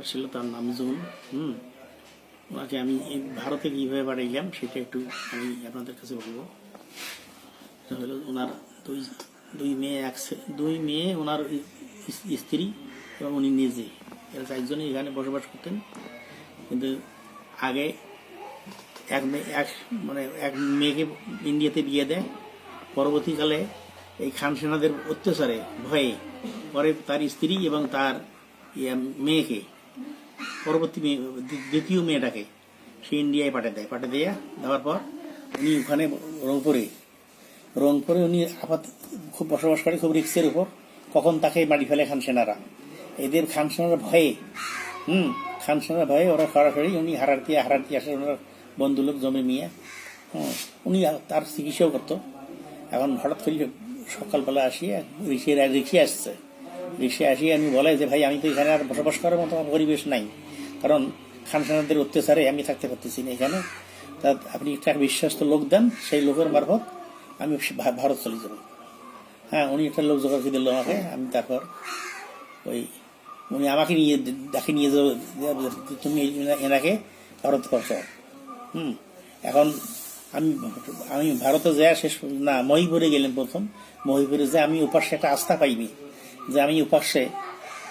ছিল, তার নাম জুন, হুম? ওনাকে আমি ভারতে কীভাবে পাঠাইলাম সেটা একটু আমি আপনাদের কাছে বলব। হলো ওনার দুই দুই মেয়ে এক দুই মেয়ে, ওনার স্ত্রী এবং উনি নিজে। এরা চারজনই এখানে বসবাস করতেন। কিন্তু আগে এক মেয়ে এক মানে এক মেয়েকে ইন্ডিয়াতে বিয়ে দেয়। পরবর্তীকালে এই খান সেনাদের অত্যাচারে, ভয়ে পরে তার স্ত্রী এবং তার ইয়ে মেয়েকে পরবর্তী মেয়ে, দ্বিতীয় মেয়েটাকে সে ইন্ডিয়ায় পাঠিয়ে দেয়। পাঠিয়ে দেয়া, দেওয়ার পর উনি ওখানে রংপুরে রংপুরে উনি আপাত খুব বসবাস করে, খুব রিক্সের উপর। কখন তাকে বাড়ি ফেলে খান সেনারা। এদের খান ভয়ে, হুম, খান ভয়ে ওরা সরাসরি উনি হারারতি হারারতি আসে ওনার বন্ধু লোক জমে নিয়ে। হুম, উনি তার চিকিৎসাও করতো। এখন হঠাৎ করে সকালবেলা আসিয়া রিক্সে রিক্সে আসছে। রিক্সে আসিয়ে আমি বলে যে, ভাই, আমি তো এখানে আর বসবাস করার মতো আমার পরিবেশ নাই। কারণ খানসানাদের অত্যাচারে আমি থাকতে পারতেছি না এখানে। তা আপনি একটা বিশ্বস্ত লোক দেন, সেই লোকের মারফত আমি ভারত চলে যাব। হ্যাঁ উনি একটা লোক জোগাড় দিল আমাকে, আমি তারপর ওই, উনি আমাকে নিয়ে ডাকে নিয়ে যাব তুমি এনাকে ভারত করছ হুম, এখন আমি আমি ভারতে যাওয়া শেষ, না, মহিপুরে গেলেন প্রথম। মহিপুরে যে আমি উপাসে একটা আস্থা পাইনি যে আমি উপাসে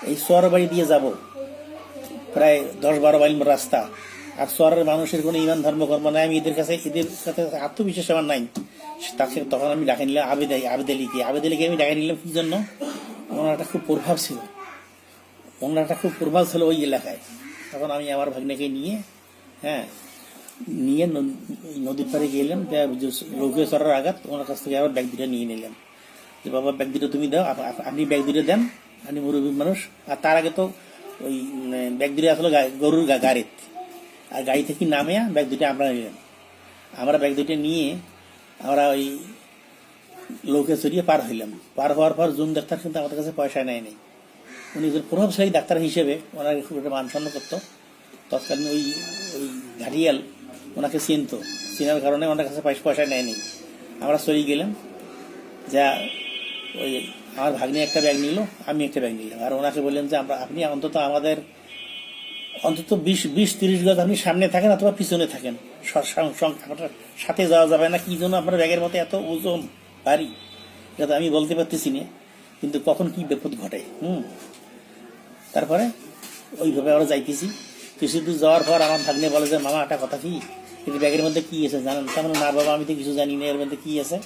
এই সোয়ার বাড়ি দিয়ে যাব। প্রায় দশ বারো মাইল রাস্তা। আর সোয়ারের মানুষের কোনো ইমান, ধর্ম, কর্ম নাই। আমি এদের কাছে এদের কাছে আত্মবিশ্বাস আমার নাই। তাকে তখন আমি ডাকে নিলাম, আবেদ আবেদ আলীকে আবেদ আলীকে আমি ডাকে নিলাম কি জন্য? ওনার একটা খুব প্রভাব ছিল। ওনার একটা খুব প্রভাব ছিল ওই এলাকায়। তখন আমি আমার ভাগ্নেকে নিয়ে হ্যাঁ নিয়ে নদীর পাড়ে গেলাম। লৌকে সরার আঘাত ওনার কাছ থেকে আবার ব্যাগ দুটো নিয়ে নিলাম। যে বাবা ব্যাগ দুটো তুমি দাও আপ- আপ- আপনি ব্যাগ দুটো দেন আপনি মুরব্বী মানুষ। আর তার আগে তো ওই মানে, ব্যাগ দুটো আসলে গরুর গাড়িতে আর গাড়ি থেকে নামে ব্যাগ দুটো আমরা নিলাম। আমরা ব্যাগ দুটো নিয়ে আমরা ওই লোকে চড়িয়ে পার হইলাম। পার হওয়ার পর জুম ডাক্তার কিন্তু আমাদের কাছে পয়সা নেয় নাই। উনি একজন প্রভাবশালী ডাক্তার হিসেবে ওনাকে খুব একটা মান করতো। তৎকালীন ওই ওই ঘাটিয়াল ওনাকে চিনতো। চেনার কারণে ওনার কাছে পয়সা পয়সা নেয়নি আমরা চলে গেলাম। যা ওই আমার ভাগ্নি একটা ব্যাগ নিল, আমি একটা ব্যাগ নিলাম। আর ওনাকে বললেন যে, আমরা, আপনি অন্তত আমাদের অন্তত বিশ বিশ, তিরিশ গজ আপনি সামনে থাকেন অথবা পিছনে থাকেন। সাথে যাওয়া যাবে না, কি জন্য আপনার ব্যাগের মতো এত ওজন ভারী? এটা তো আমি বলতে পারতেছি না, কিন্তু কখন কি বিপদ ঘটে, হুম? তারপরে ওইভাবে আমরা যাইতেছি। কিছু দূর যাওয়ার পর আমার ভাগ্নে বলে যে, মামা, একটা কথা কি? কিন্তু ব্যাগের মধ্যে কি আছে জানেন? তেমন না বাবা, আমি তো কিছু জানি না, এর মধ্যে কি আছে?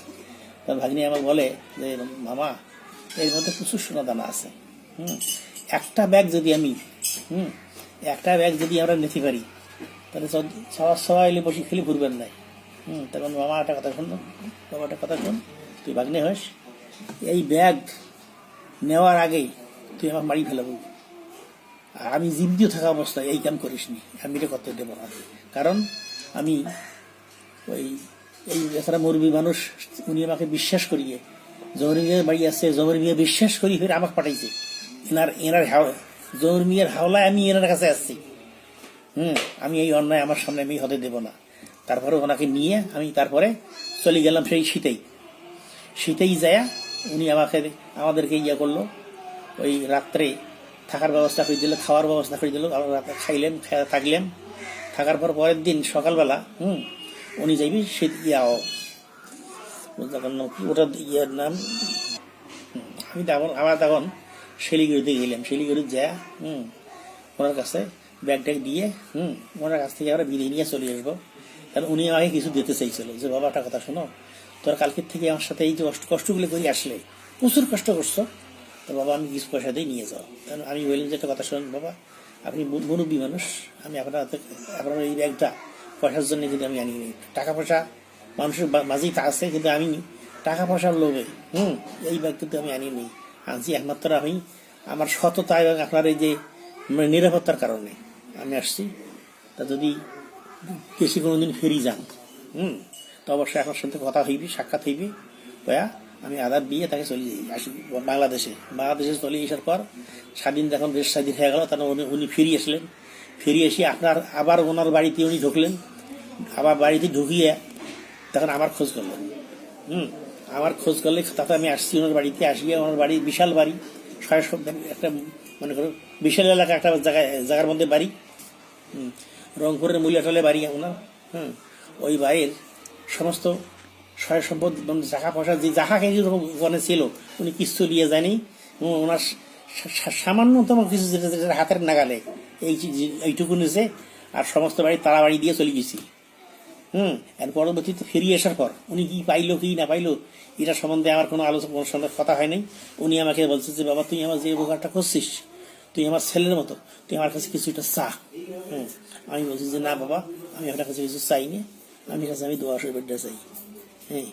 তার ভাগ্নি আমাকে বলে যে, মামা, এর মধ্যে প্রচুর সোনা দানা আছে। হুম, একটা ব্যাগ যদি আমি, হুম, একটা ব্যাগ যদি আমরা নিতে পারি, তাহলে সব- সবার সবাই এলে বসে খেলে ঘুরবেন নাই হুম তখন মামা, একটা কথা শুন, বাবা, একটা কথা শুন, তুই ভাগ্নে হস, এই ব্যাগ নেওয়ার আগেই তুই আমার মারি ফেলাবো আর আমি জীবিত থাকা অবস্থায় এই কাম করিসনি, আমি এটা করতে দেবো না। কারণ আমি ওই এই এছাড়া মুরবি মানুষ, উনি আমাকে বিশ্বাস করিয়ে জমর মিয়ার বাড়ি আছে জমর মিয়া বিশ্বাস করি ফের আমাকে পাঠাইছে। এনার এনার জমর মিয়ার হাওলায় আমি এনার কাছে আসছি। হুম, আমি এই অন্যায় আমার সামনে আমি হতে দেব না। তারপরে ওনাকে নিয়ে আমি তারপরে চলে গেলাম সেই শীতেই। শীতেই যায় উনি আমাকে, আমাদেরকে ইয়ে করল। ওই রাত্রে থাকার ব্যবস্থা করে দিল, খাওয়ার ব্যবস্থা করে দিল আমরা রাতে খাইলেন, থাকলেন। থাকার পর পরের দিন সকালবেলা, হুম উনি যাইবি ইয়াও ওটার নাম ওটার ইয়ের নাম? আমি তখন, আমরা তখন শিলিগুড়িতে গেলাম। শিলিগুড়ি যা, হুম, ওনার কাছে ব্যাগ ট্যাগ দিয়ে, হুম, ওনার কাছ থেকে আমরা বিরিয়ে নিয়ে চলে আসব কারণ উনি আমাকে কিছু দিতে চাইছিল। যে, বাবা, একটা কথা শোনো। তোর কালকের থেকে আমার সাথে এই যে কষ্ট- কষ্টগুলো করে আসলে, প্রচুর কষ্ট করছ। তো বাবা, আমি কিছু পয়সা দিয়ে নিয়ে যাও। কারণ আমি বললাম যে, একটা কথা শোনেন বাবা, আপনি মুরব্বী মানুষ। আমি আপনার আপনার এই ব্যাগটা পয়সার জন্য কিন্তু আমি আনিনি টাকা পয়সা মানুষের মাঝেই তা আছে কিন্তু আমি টাকা পয়সার লোভে, হুম, এই ব্যাগ কিন্তু আমি আনিনি। আনছি একমাত্র আমি, আমার সততা এবং আপনার এই যে নিরাপত্তার কারণে আমি আসছি। তা যদি দেশে কোনোদিন ফেরি যান, হুম, তো অবশ্যই আপনার সাথে কথা হইবি, সাক্ষাৎ হইবি। হইয়া আমি আদার দিয়ে তাকে চলে যাই, আসি বাংলাদেশে। বাংলাদেশে চলে আসার পর, স্বাধীন যখন দেশ স্বাধীন হয়ে গেল, তখন উনি উনি ফিরে আসলেন। ফিরে এসে আপনার আবার ওনার বাড়িতে উনি ঢুকলেন। আবার বাড়িতে ঢুকিয়ে তখন আমার খোঁজ করলেন। হুম আমার খোঁজ করলে তাতে আমি আসছি ওনার বাড়িতে আসিয়ে ওনার বাড়ি বিশাল বাড়ি ছয় একটা মনে করো বিশাল এলাকা একটা জায়গায় জায়গার মধ্যে বাড়ি। হুম, রংপুরের মূল্যাটলে বাড়ি ওনার। হুম ওই বাড়ির সমস্ত সয় সম্পদ মানে টাকা পয়সা যে যাহা কিছু ওখানে ছিল উনি কিছু নিয়ে যায়নি। ওনার সামান্যতম কিছু যেটা হাতের নাগালে। এই যে- এইটুকু নিছে আর সমস্ত বাড়ি তাড়াবাড়ি দিয়ে চলে গেছি। হুম আর পরবর্তীতে ফিরিয়ে আসার পর, উনি কি পাইলো, কি না পাইলো, এটা সম্বন্ধে আমার কোনো আলোচনা সঙ্গে কথা হয় নাই উনি আমাকে বলছে যে, বাবা, তুই আমার যে উপকারটা করছিস, তুই আমার ছেলের মতো, তুই আমার কাছে কিছুটা চা। হুম, আমি বলছি যে, না বাবা, আমি আপনার কাছে কিছু চাই না আমি কাছে আমি দোয়া শরীফের চাই হ্যাঁ